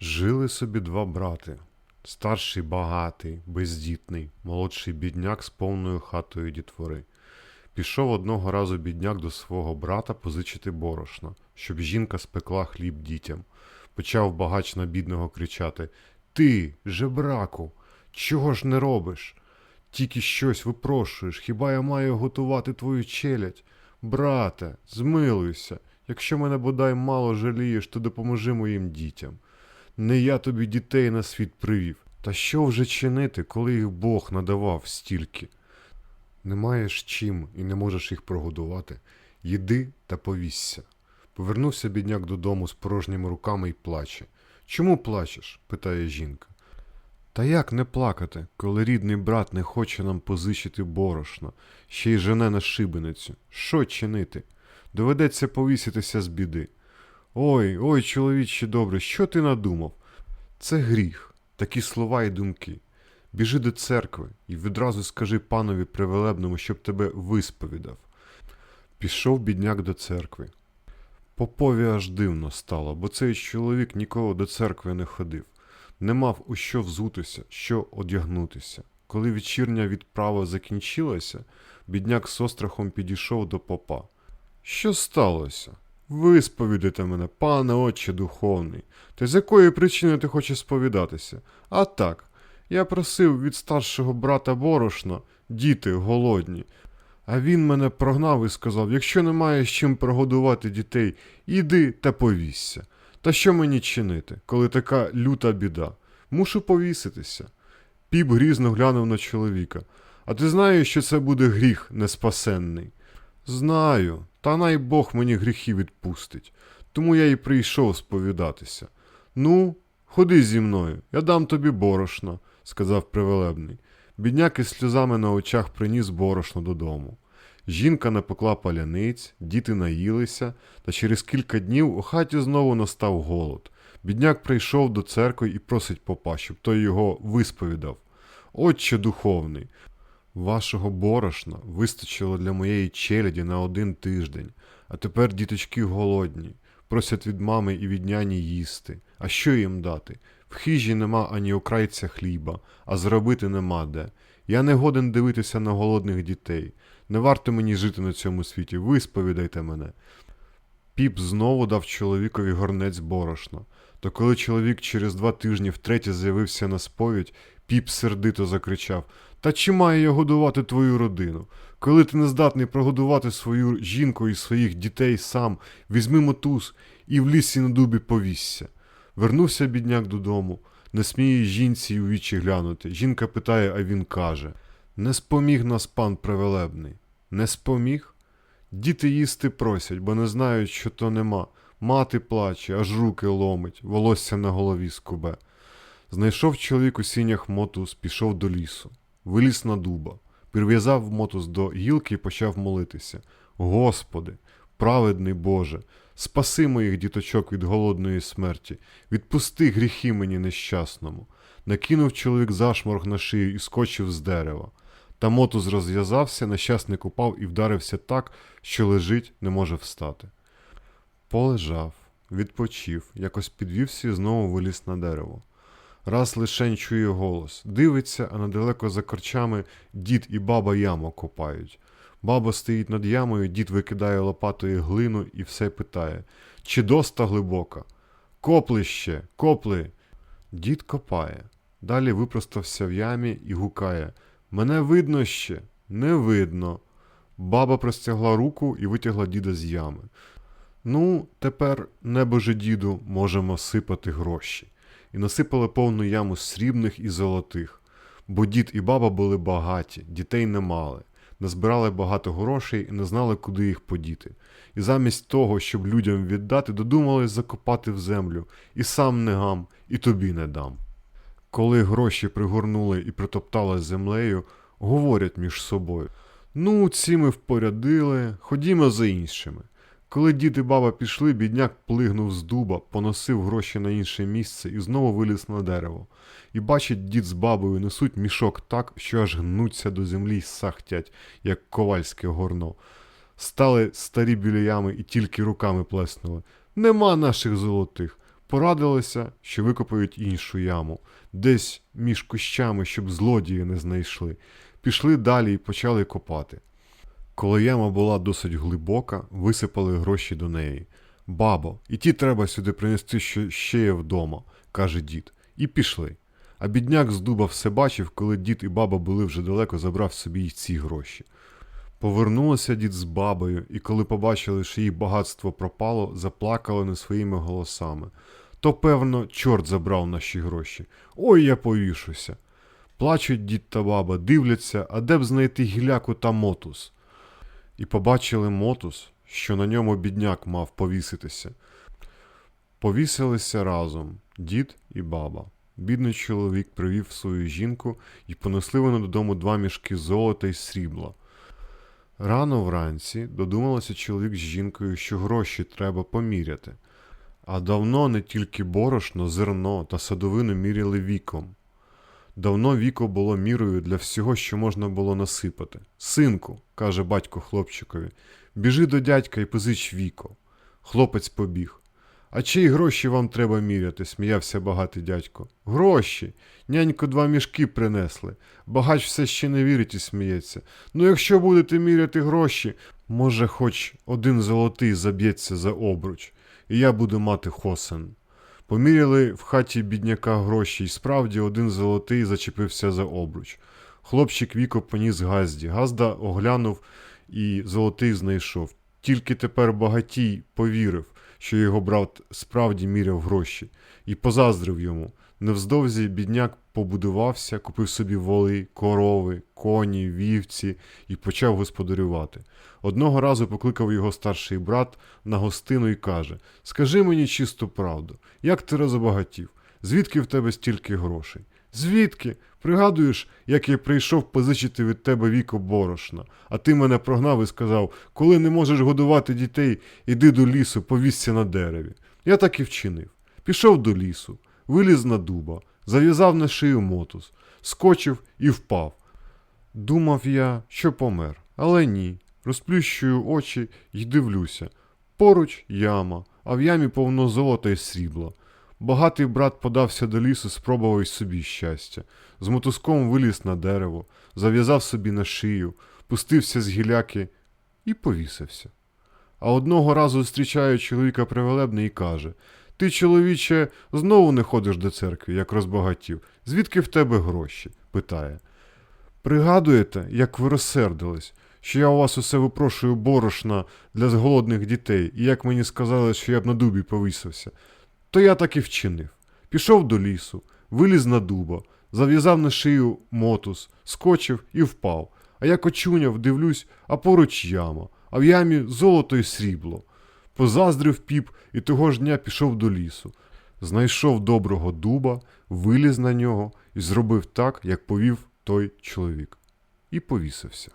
Жили собі два брати. Старший багатий, бездітний, молодший бідняк з повною хатою дітвори. Пішов одного разу бідняк до свого брата позичити борошна, щоб жінка спекла хліб дітям. Почав багач на бідного кричати Ти, жебраку, чого ж не робиш? Тільки щось випрошуєш, хіба я маю готувати твою челядь? Брате, змилуйся, якщо мене бодай мало жалієш, то допоможи моїм дітям. Не я тобі дітей на світ привів. Та що вже чинити, коли їх Бог надавав стільки? Не маєш чим і не можеш їх прогодувати. Їди та повісься. Повернувся бідняк додому з порожніми руками і плаче. Чому плачеш? питає жінка. Та як не плакати, коли рідний брат не хоче нам позичити борошно, ще й жене на шибеницю? Що чинити? Доведеться повіситися з біди. Ой, ой, чоловіче добре, що ти надумав? Це гріх, такі слова і думки. Біжи до церкви і відразу скажи панові привелебному, щоб тебе висповідав. Пішов бідняк до церкви. Попові аж дивно стало, бо цей чоловік ніколи до церкви не ходив, не мав у що взутися, що одягнутися. Коли вечірня відправа закінчилася, бідняк з острахом підійшов до попа. Що сталося? Висповідайте мене, пане отче духовний. Та з якої причини ти хочеш сповідатися? А так, я просив від старшого брата борошна, діти голодні. А він мене прогнав і сказав: якщо немає з чим прогодувати дітей, іди та повісься. Та що мені чинити, коли така люта біда? Мушу повіситися. Піп грізно глянув на чоловіка. А ти знаєш, що це буде гріх неспасенний? Знаю, та най Бог мені гріхи відпустить. Тому я й прийшов сповідатися. Ну, ходи зі мною, я дам тобі борошна, сказав привелебний. Бідняк із сльозами на очах приніс борошно додому. Жінка напекла паляниць, діти наїлися, та через кілька днів у хаті знову настав голод. Бідняк прийшов до церкви і просить попа, щоб той його висповідав. Отче духовний, вашого борошна вистачило для моєї челяді на один тиждень, а тепер діточки голодні, просять від мами і від няні їсти. А що їм дати? В хижі нема ані окрайця хліба, а зробити нема де. Я не годен дивитися на голодних дітей. Не варто мені жити на цьому світі, висповідайте мене. Піп знову дав чоловікові горнець борошна. То коли чоловік через два тижні втретє з'явився на сповідь, піп сердито закричав Та чи маю я годувати твою родину? Коли ти не здатний прогодувати свою жінку і своїх дітей сам, візьми мотуз і в лісі на дубі повісся. Вернувся бідняк додому, не сміє жінці й у вічі глянути. Жінка питає, а він каже Не споміг нас пан привелебний. Не споміг? Діти їсти просять, бо не знають, що то нема. Мати плаче, аж руки ломить, волосся на голові скубе. Знайшов чоловік у сінях мотус, пішов до лісу, виліз на дуба, прив'язав мотус до гілки і почав молитися. Господи, праведний Боже, спаси моїх діточок від голодної смерті, відпусти гріхи мені нещасному. Накинув чоловік зашморг на шию і скочив з дерева. Та мотус розв'язався, нещасник упав і вдарився так, що лежить, не може встати. Полежав, відпочив, якось підвівся і знову виліз на дерево. Раз лишень чує голос, дивиться, а недалеко за корчами дід і баба яму копають. Баба стоїть над ямою, дід викидає лопатою глину і все питає чи доста глибока? Копли ще, копли. Дід копає. Далі випростався в ямі і гукає Мене видно ще? Не видно. Баба простягла руку і витягла діда з ями. Ну, тепер, небоже діду, можемо сипати гроші. І насипали повну яму срібних і золотих. Бо дід і баба були багаті, дітей не мали, назбирали багато грошей і не знали, куди їх подіти. І замість того, щоб людям віддати, додумались закопати в землю, і сам не гам, і тобі не дам. Коли гроші пригорнули і притоптали землею, говорять між собою: Ну, ці ми впорядили, ходімо за іншими. Коли дід і баба пішли, бідняк плигнув з дуба, поносив гроші на інше місце і знову виліз на дерево. І бачить, дід з бабою несуть мішок так, що аж гнуться до землі й сахтять, як ковальське горно. Стали старі біля ями і тільки руками плеснули. Нема наших золотих. Порадилися, що викопають іншу яму, десь між кущами, щоб злодії не знайшли. Пішли далі і почали копати. Коли яма була досить глибока, висипали гроші до неї. Бабо, і ті треба сюди принести, що ще є вдома, каже дід. І пішли. А бідняк з дуба все бачив, коли дід і баба були вже далеко, забрав собі й ці гроші. Повернулися дід з бабою, і коли побачили, що їх багатство пропало, заплакали не своїми голосами. То, певно, чорт забрав наші гроші. Ой, я повішуся. Плачуть дід та баба, дивляться, а де б знайти гіляку та мотус. І побачили мотус, що на ньому бідняк мав повіситися. Повісилися разом дід і баба. Бідний чоловік привів свою жінку і понесли вони додому два мішки золота й срібла. Рано вранці додумалося чоловік з жінкою, що гроші треба поміряти. А давно не тільки борошно, зерно та садовину міряли віком. Давно віко було мірою для всього, що можна було насипати. Синку, каже батько хлопчикові, біжи до дядька і позич віко. Хлопець побіг. А чиї гроші вам треба міряти? сміявся багатий дядько. Гроші. Нянько два мішки принесли. Багач все ще не вірить і сміється. Ну, якщо будете міряти гроші, може, хоч один золотий заб'ється за обруч, і я буду мати хосен. Поміряли в хаті бідняка гроші, і справді один золотий зачепився за обруч. Хлопчик віко поніс газді. Газда оглянув і золотий знайшов. Тільки тепер багатій повірив, що його брат справді міряв гроші, і позаздрив йому. Невздовзі бідняк побудувався, купив собі воли, корови, коні, вівці і почав господарювати. Одного разу покликав його старший брат на гостину і каже: Скажи мені чисту правду, як ти розбагатів? Звідки в тебе стільки грошей? Звідки? Пригадуєш, як я прийшов позичити від тебе віко борошна, а ти мене прогнав і сказав, коли не можеш годувати дітей, іди до лісу, повісся на дереві. Я так і вчинив. Пішов до лісу, виліз на дуба, зав'язав на шию мотус, скочив і впав. Думав я, що помер, але ні. Розплющую очі й дивлюся. Поруч яма, а в ямі повно золота і срібла. Багатий брат подався до лісу, спробував й собі щастя. З мотузком виліз на дерево, зав'язав собі на шию, пустився з гіляки і повісився. А одного разу зустрічає чоловіка привелебний і каже: Ти, чоловіче, знову не ходиш до церкви, як розбагатів. Звідки в тебе гроші? питає. Пригадуєте, як ви розсердились, що я у вас усе випрошую борошна для голодних дітей, і як мені сказали, що я б на дубі повісився, то я так і вчинив. Пішов до лісу, виліз на дуба, зав'язав на шию мотус, скочив і впав. А як очуняв, дивлюсь, а поруч яма, а в ямі золото і срібло. Позаздрив піп і того ж дня пішов до лісу. Знайшов доброго дуба, виліз на нього і зробив так, як повів той чоловік. І повісився.